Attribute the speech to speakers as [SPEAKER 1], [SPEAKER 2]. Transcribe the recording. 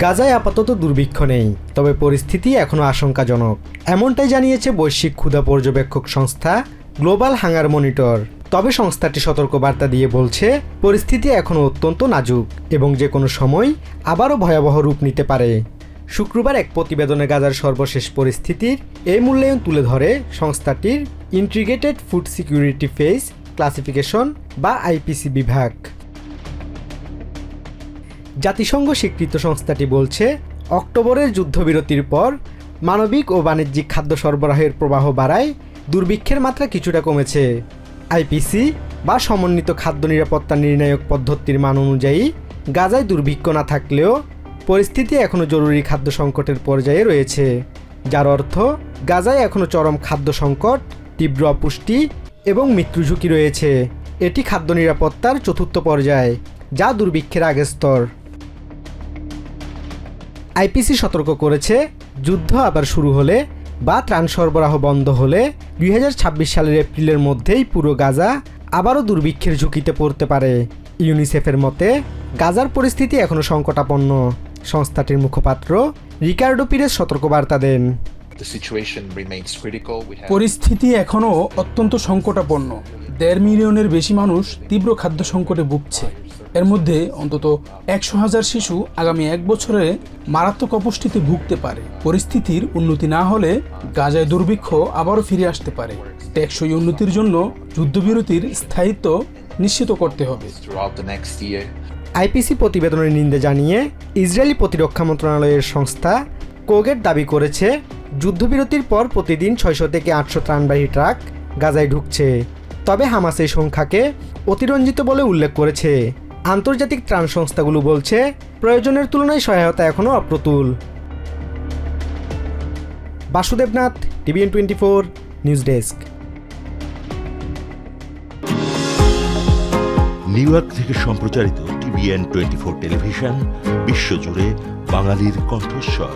[SPEAKER 1] গাজায় আপাতত দুর্ভিক্ষ নেই, তবে পরিস্থিতি এখনও আশঙ্কাজনক। এমনটাই জানিয়েছে বৈশ্বিক ক্ষুধা পর্যবেক্ষক সংস্থা গ্লোবাল হাঙ্গার মনিটর। তবে সংস্থাটি সতর্কবার্তা দিয়ে বলছে, পরিস্থিতি এখনও অত্যন্ত নাজুক এবং যে কোনো সময় আবারও ভয়াবহ রূপ নিতে পারে। শুক্রবার এক প্রতিবেদনে গাজার সর্বশেষ পরিস্থিতির এই মূল্যায়ন তুলে ধরে সংস্থাটির integrated food security phase classification বা আইপিসি বিভাগ। জাতিসংঘ স্বীকৃত সংস্থাটি বলছে, অক্টোবরের যুদ্ধবিরতির পর মানবিক ও বাণিজ্যিক খাদ্য সরবরাহের প্রবাহ বাড়ায় দুর্ভিক্ষের মাত্রা কিছুটা কমেছে। আইপিসি বা সমন্বিত খাদ্য নিরাপত্তা নির্ণায়ক পদ্ধতির মান অনুযায়ী গাজায় দুর্ভিক্ষ না থাকলেও পরিস্থিতি এখনও জরুরি খাদ্য সংকটের পর্যায়ে রয়েছে। যার অর্থ গাজায় এখনও চরম খাদ্য সংকট, তীব্র অপুষ্টি এবং মৃত্যু ঝুঁকি রয়েছে। এটি খাদ্য নিরাপত্তার চতুর্থ পর্যায়, যা দুর্ভিক্ষের আগের স্তর। আইপিসি সতর্ক করেছে যুদ্ধ আবার শুরু হলে বা ত্রাণ সরবরাহ বন্ধ হলে দু হাজার ছাব্বিশ সালের এপ্রিলের মধ্যেই পুরো গাজা আবারও দুর্ভিক্ষের ঝুঁকিতে পড়তে পারে। ইউনিসেফের মতে গাজার পরিস্থিতি এখনও সংকটাপন্ন। সংস্থাটির মুখপাত্র রিকার্ডো পিরেস সতর্কবার্তা দেন।
[SPEAKER 2] পরিস্থিতি এখনও অত্যন্ত সংকটাপন্ন। দেড় মিলিয়নের বেশি মানুষ তীব্র খাদ্য সংকটে ভুগছে। এর মধ্যে অন্তত একশো হাজার শিশু আগামী এক বছরে মারাত্মক অপুষ্টিতে ভুগতে পারে। পরিস্থিতির উন্নতি না হলে গাজায় দুর্ভিক্ষ আবারও ফিরে আসতে পারে। টেকসই উন্নতির জন্য যুদ্ধবিরতির স্থায়িত্ব নিশ্চিত করতে হবে.
[SPEAKER 1] আইপিসি প্রতিবেদনের নিন্দে জানিয়ে ইসরায়েলি প্রতিরক্ষা মন্ত্রণালয়ের সংস্থা কোগেট দাবি করেছে যুদ্ধবিরতির পর প্রতিদিন ছয়শো থেকে আটশো ত্রাণবাহী ট্রাক গাজায় ঢুকছে। তবে হামাস এই সংখ্যাকে অতিরঞ্জিত বলে উল্লেখ করেছে। আন্তর্জাতিক ত্রাণ সংস্থাগুলো বলছে, প্রয়োজনের তুলনায় সহায়তা এখনও অপ্রতুল। Basudeb Nath, TVN twenty four, news desk.
[SPEAKER 3] New York থেকে সম্প্রচারিত টিভিএন টোয়েন্টি ফোর টেলিভিশন, বিশ্বজুড়ে বাঙালির কণ্ঠস্বর।